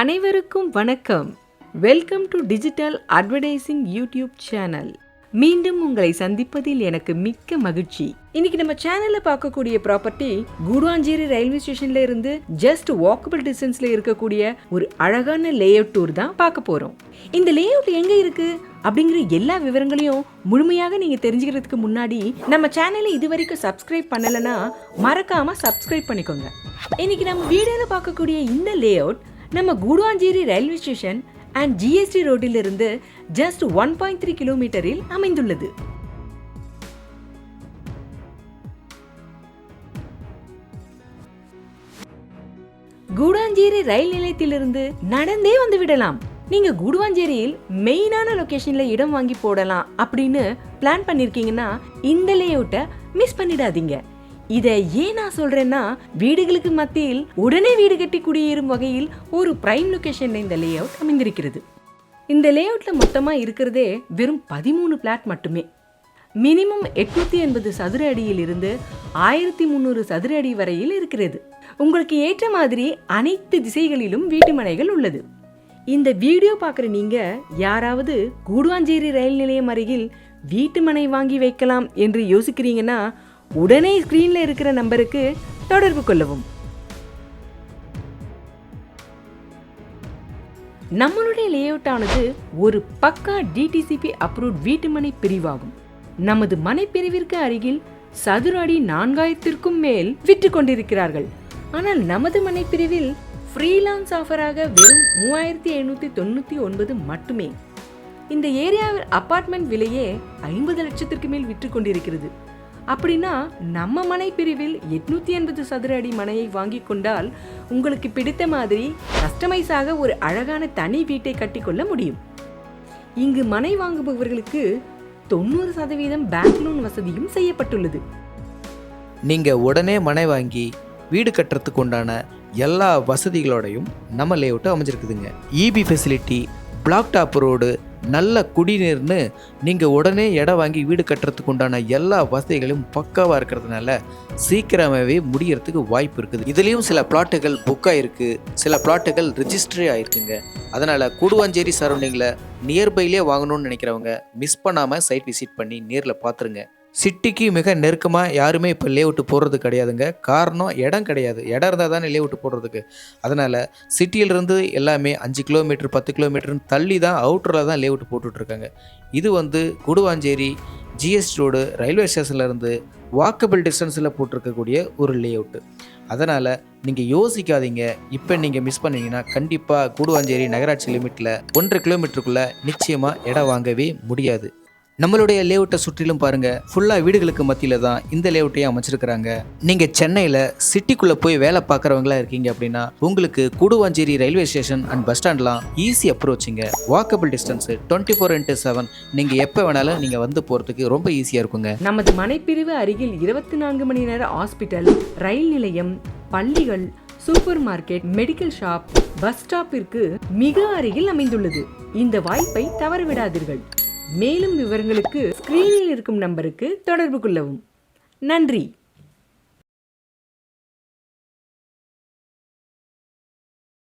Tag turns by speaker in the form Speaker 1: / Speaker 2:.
Speaker 1: அனைவருக்கும் வணக்கம். Welcome to digital advertising YouTube channel மீண்டும் உங்களை சந்திப்பதில் எனக்கு மிக்க மகிழ்ச்சி. இன்னைக்கு நம்ம சேனல்ல பார்க்கக்கூடிய ப்ராப்பர்ட்டி குடுவாஞ்சேரி ரயில்வே ஸ்டேஷன்ல இருந்து ஜஸ்ட் வாக்கபிள் டிஸ்டன்ஸ்ல இருக்கக்கூடிய ஒரு அழகான லேஅவுட் டூர் தான் பார்க்க போறோம். இந்த லேஅவுட் எங்க இருக்கு? அப்படிங்கிற எல்லா விவரங்களையும் முழுமையாக நீங்க தெரிஞ்சுக்கிறதுக்கு முன்னாடி நம்ம சேனலை இது வரைக்கும் சப்ஸ்கிரைப் பண்ணலைன்னா மறக்காம சப்ஸ்கிரைப் பண்ணிக்கோங்க. இன்னைக்கு நம்ம வீடியோல பார்க்கக்கூடிய இந்த லேஅவுட் நம்ம Guduvancheri railway station and GST ரோட்டிலிருந்து just one point three கிலோமீட்டரில் அமைந்துள்ளது. கூடாஞ்சேரி ரயில் நிலையத்திலிருந்து நடந்தே வந்து விடலாம். நீங்க கூடுவாஞ்சேரியில் மெயினான லொகேஷன்ல இடம் வாங்கி போடலாம் அப்படின்னு பிளான் பண்ணிருக்கீங்கன்னா இந்த லேஅவுட்டை மிஸ் பண்ணிடாதீங்க. இதை ஏன் நான் சொல்றேன்னா வீடுகளுக்கு மத்தியில் உடனே வீடு கட்டி குடியேறும் வகையில் ஒரு பிரைம் லொகேஷன்ல இந்த லேஅவுட் அமைந்திருக்கிறது. இந்த லேஅவுட்ல மொத்தமா இருக்கிறதே வெறும் பதிமூணு பிளாட் மட்டுமே. மினிமம் எட்நூத்தி எண்பது சதுர அடியில் இருந்து ஆயிரத்தி முந்நூறு சதுர அடி வரையில் இருக்கிறது. உங்களுக்கு ஏற்ற மாதிரி அனைத்து திசைகளிலும் வீட்டு மனைகள் உள்ளது. இந்த வீடியோ பார்க்குற நீங்க யாராவது கூடுவாஞ்சேரி ரயில் நிலையம் அருகில் வீட்டு மனை வாங்கி வைக்கலாம் என்று யோசிக்கிறீங்கன்னா உடனே ஸ்கிரீன்ல இருக்கிற நம்பருக்கு தொடர்பு கொள்ளவும். நம்மளுடைய லேஅவுட் ஆனது ஒரு பக்கா டிடிசிபி அப்ரூவ்ட் வீட்டுமனை பிரிவாகும். நமது மனைப்பிரிவிற்கு அருகில் சதுர அடி நான்காயிரத்திற்கும் மேல் விற்று கொண்டிருக்கிறார்கள். ஆனால் நமது மனைப்பிரிவில் ஃப்ரீலான்ஸ் ஆஃபராக வெறும் மூவாயிரத்தி எழுநூத்தி தொண்ணூத்தி ஒன்பது மட்டுமே. இந்த ஏரியாவில் அபார்ட்மெண்ட் விலையே ஐம்பது லட்சத்திற்கு மேல் விற்று கொண்டிருக்கிறது. அப்படின்னா நம்ம மனை பிரிவில் எட்நூற்றி எண்பது சதுர அடி மனையை வாங்கி கொண்டால் உங்களுக்கு பிடித்த மாதிரி கஸ்டமைஸாக ஒரு அழகான தனி வீட்டை கட்டிக்கொள்ள முடியும். இங்கு மனை வாங்குபவர்களுக்கு தொண்ணூறு சதவீதம் பேங்க் லோன் வசதியும் செய்யப்பட்டுள்ளது.
Speaker 2: நீங்கள் உடனே மனை வாங்கி வீடு கட்டுறதுக்கு உண்டான எல்லா வசதிகளோடையும் நம்ம லேஅவுட்டு அமைஞ்சிருக்குதுங்க. EB facility black top road நல்ல குடிநீர்னு நீங்கள் உடனே இடம் வாங்கி வீடு கட்டுறதுக்கு உண்டான எல்லா வசதிகளையும் பக்காவாக இருக்கிறதுனால சீக்கிரமாகவே முடியறதுக்கு வாய்ப்பு இருக்குது. இதுலேயும் சில பிளாட்டுகள் புக் ஆகிருக்கு சில பிளாட்டுகள் ரிஜிஸ்டரே ஆகிருக்குங்க அதனால் கூடுவாஞ்சேரி சரௌண்டிங்கில் நியர்பைலே வாங்கணும்னு நினைக்கிறவங்க மிஸ் பண்ணாமல் சைட் விசிட் பண்ணி நேரில் பார்த்துருங்க சிட்டிக்கு மிக நெருக்கமாக யாருமே இப்போ லேவுட்டு போடுறது கிடையாதுங்க. காரணம் இடம் கிடையாது. இடம் இருந்தால் தானே லேவுட்டு போடுறதுக்கு. அதனால் சிட்டியிலிருந்து எல்லாமே அஞ்சு கிலோமீட்டர் பத்து கிலோமீட்டர்னு தள்ளி தான் அவுட்டரில் தான் லேவுட்டு போட்டுட்ருக்காங்க. இது வந்து குடுவாஞ்சேரி ஜிஎஸ்டி ரோடு ரயில்வே ஸ்டேஷன்லேருந்து வாக்கபிள் டிஸ்டன்ஸில் போட்டிருக்கக்கூடிய ஒரு லேஅவுட்டு அதனால் நீங்கள் யோசிக்காதீங்க. இப்போ நீங்கள் மிஸ் பண்ணீங்கன்னா கண்டிப்பாக கூடுவாஞ்சேரி நகராட்சி லிமிட்டில் ஒன்றரை கிலோமீட்டருக்குள்ளே நிச்சயமாக இடம் வாங்கவே முடியாது. நம்மளுடைய லேஅவுட்டை சுற்றிலும் பாருங்கள் ஃபுல்லாக வீடுகளுக்கு மத்தியில் தான் இந்த லேஅவுட்டையும் அமைச்சிருக்கிறாங்க. நீங்கள் சென்னையில் சிட்டிக்குள்ளே போய் வேலை பார்க்குறவங்களா இருக்கீங்க அப்படின்னா உங்களுக்கு Guduvancheri railway station and bus ஸ்டாண்ட்லாம் easy அப்ரோச்சிங்க walkable distance twenty four into seven நீங்கள் எப்போ வேணாலும் நீங்கள் வந்து போகிறதுக்கு ரொம்ப ஈஸியாக இருக்குங்க.
Speaker 1: நமது மனைப்பிரிவு அருகில் இருபத்தி நான்கு மணி நேர ஹாஸ்பிட்டல் ரயில் நிலையம் பள்ளிகள் super market medical shop bus ஸ்டாப்பிற்கு மிக அருகில் அமைந்துள்ளது. இந்த வாய்ப்பை தவறவிடாதீர்கள். மேலும் விவரங்களுக்கு ஸ்கிரீனில் இருக்கும் நம்பருக்கு தொடர்பு கொள்ளவும். நன்றி.